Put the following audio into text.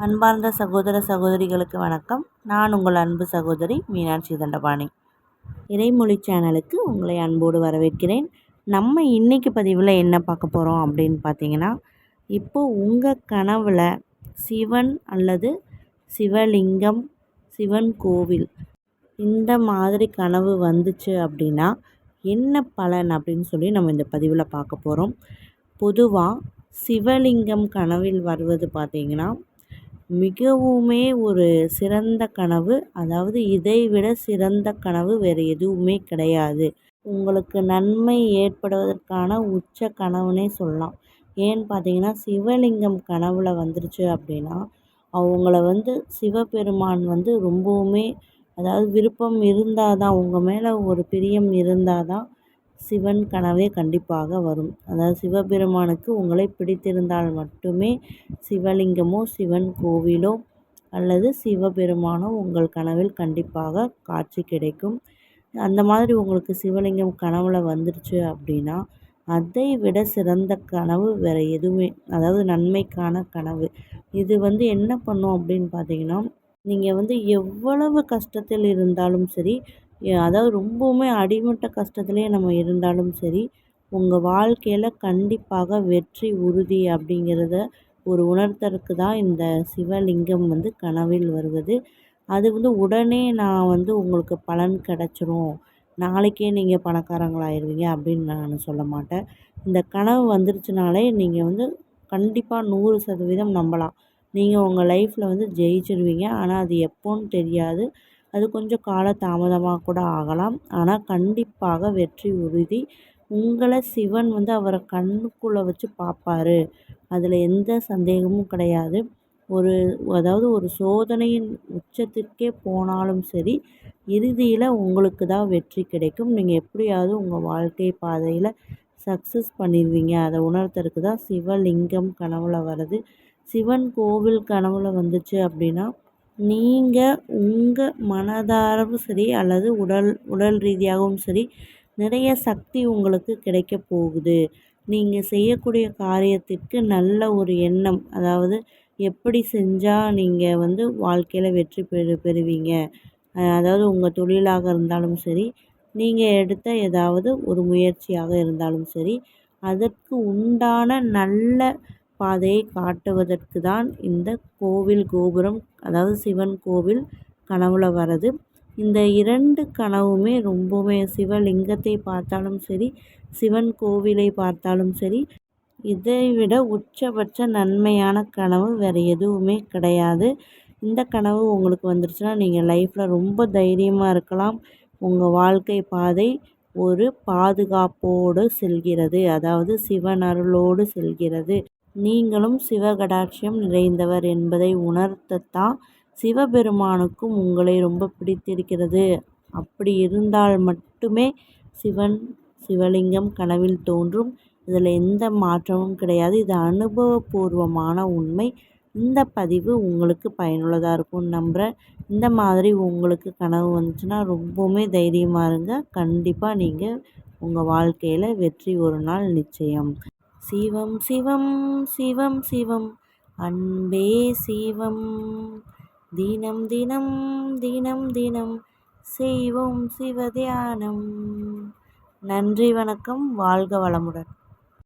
அன்பார்ந்த சகோதர சகோதரிகளுக்கு வணக்கம். நான் உங்கள் அன்பு சகோதரி மீனாட்சி தண்டபாணி. இறைமொழி சேனலுக்கு உங்களை அன்போடு வரவேற்கிறேன். நம்ம இன்றைக்கி பதிவில் என்ன பார்க்க போகிறோம் அப்படின்னு பார்த்தீங்கன்னா இப்போது உங்கள் கனவில் சிவன் அல்லது சிவலிங்கம் சிவன் கோவில் இந்த மாதிரி கனவு வந்துச்சு அப்படின்னா என்ன பலன் அப்படின்னு சொல்லி நம்ம இந்த பதிவில் பார்க்க போகிறோம் பொதுவாக சிவலிங்கம் கனவில் வருவது பார்த்திங்கன்னா மிகவுமே ஒரு சிறந்த கனவு. அதாவது இதை விட சிறந்த கனவு வேறு எதுவுமே கிடையாது. உங்களுக்கு நன்மை ஏற்படுவதற்கான உச்ச கனவுனே சொல்லலாம். ஏன்னு பார்த்தீங்கன்னா சிவலிங்கம் கனவில் வந்துருச்சு அப்படின்னா அவங்கள வந்து சிவபெருமான் வந்து ரொம்பவுமே அதாவது விருப்பம் இருந்தால் தான் உங்கள் மேலே ஒரு பிரியம் இருந்தால் தான் சிவன் கனவே கண்டிப்பாக வரும். அதாவது சிவபெருமானுக்கு உங்களை பிடித்திருந்தால் மட்டுமே சிவலிங்கமோ சிவன் கோவிலோ அல்லது சிவபெருமானோ உங்கள் கனவில் கண்டிப்பாக காட்சி கிடைக்கும். அந்த மாதிரி உங்களுக்கு சிவலிங்கம் கனவில் வந்துருச்சு அப்படின்னா அதை விட சிறந்த கனவு வேறு எதுவுமே அதாவது நன்மைக்கான கனவு. இது வந்து என்ன பண்ணும் அப்படின்னு பார்த்தீங்கன்னா நீங்கள் வந்து எவ்வளவு கஷ்டத்தில் இருந்தாலும் சரி அதாவது ரொம்பவுமே அடிமட்ட கஷ்டத்துலேயே நம்ம இருந்தாலும் சரி உங்கள் வாழ்க்கையில் கண்டிப்பாக வெற்றி உறுதி அப்படிங்கிறத ஒரு உணர்த்தறதுக்கு தான் இந்த சிவலிங்கம் வந்து கனவில் வருவது. அது வந்து உடனே நான் வந்து உங்களுக்கு பலன் கிடச்சிரும். நாளைக்கே நீங்கள் பணக்காரங்களாயிருவீங்க அப்படின்னு நான் சொல்ல மாட்டேன். இந்த கனவு வந்துருச்சுனாலே நீங்கள் வந்து கண்டிப்பாக நூறு சதவீதம் நம்பலாம். நீங்கள் உங்கள் லைஃப்பில் வந்து ஜெயிச்சிருவீங்க. ஆனால் அது எப்போன்னு தெரியாது. அது கொஞ்சம் கால தாமதமாக கூட ஆகலாம். ஆனால் கண்டிப்பாக வெற்றி உறுதி. உங்களை சிவன் வந்து அவரை கண்ணுக்குள்ளே வச்சு பார்ப்பாரு அதில் எந்த சந்தேகமும் கிடையாது. ஒரு அதாவது ஒரு சோதனையின் உச்சத்திற்கே போனாலும் சரி இறுதியில் உங்களுக்கு தான் வெற்றி கிடைக்கும். நீங்கள் எப்படியாவது உங்கள் வாழ்க்கை பாதையில் சக்ஸஸ் பண்ணிடுவீங்க அதை உணர்த்துறதுக்கு தான் சிவலிங்கம் கனவுல வருது. சிவன் கோவில் கனவுல வந்துச்சு அப்படின்னா நீங்கள் உங்கள் மனதாரவும் சரி அல்லது உடல் உடல் ரீதியாகவும் சரி நிறைய சக்தி உங்களுக்கு கிடைக்க போகுது. நீங்கள் செய்யக்கூடிய காரியத்திற்கு நல்ல ஒரு எண்ணம் அதாவது எப்படி செஞ்சால் நீங்கள் வந்து வாழ்க்கையில் வெற்றி பெறு பெறுவீங்க. அதாவது உங்கள் தொழிலாக இருந்தாலும் சரி நீங்கள் எடுத்த ஏதாவது ஒரு முயற்சியாக இருந்தாலும் சரி அதற்கு உண்டான நல்ல பாதையை காட்டுவதற்கு தான் இந்த கோவில் கோபுரம் அதாவது சிவன் கோவில் கனவுல வர்றது. இந்த இரண்டு கனவுமே ரொம்பவுமே சிவலிங்கத்தை பார்த்தாலும் சரி சிவன் கோவிலை பார்த்தாலும் சரி இதை விட உச்சபட்ச நன்மையான கனவு வேறு எதுவுமே கிடையாது. இந்த கனவு உங்களுக்கு வந்துருச்சுன்னா நீங்கள் லைஃப்பில் ரொம்ப தைரியமாக இருக்கலாம். உங்கள் வாழ்க்கை பாதை ஒரு பாதுகாப்போடு செல்கிறது அதாவது சிவன் அருளோடு செல்கிறது. நீங்களும் சிவகடாட்சியம் நிறைந்தவர் என்பதை உணர்த்தத்தான் சிவபெருமானுக்கும் உங்களை ரொம்ப பிடித்திருக்கிறது. அப்படி இருந்தால் மட்டுமே சிவன் சிவலிங்கம் கனவில் தோன்றும். இதில் எந்த மாற்றமும் கிடையாது. இது அனுபவபூர்வமான உண்மை. இந்த பதிவு உங்களுக்கு பயனுள்ளதாக இருக்கும்னு நம்புகிறேன் இந்த மாதிரி உங்களுக்கு கனவு வந்துச்சுன்னா ரொம்பவுமே தைரியமாக இருங்க. கண்டிப்பாக நீங்கள் உங்கள் வாழ்க்கையில் வெற்றி ஒரு நாள் நிச்சயம். சிவம் சிவம் சிவம் சிவம். அன்பே சிவம். தினம் தினம் தினம் தினம் செய்வோம் சிவ தியானம். நன்றி வணக்கம். வாழ்க வளமுடன்.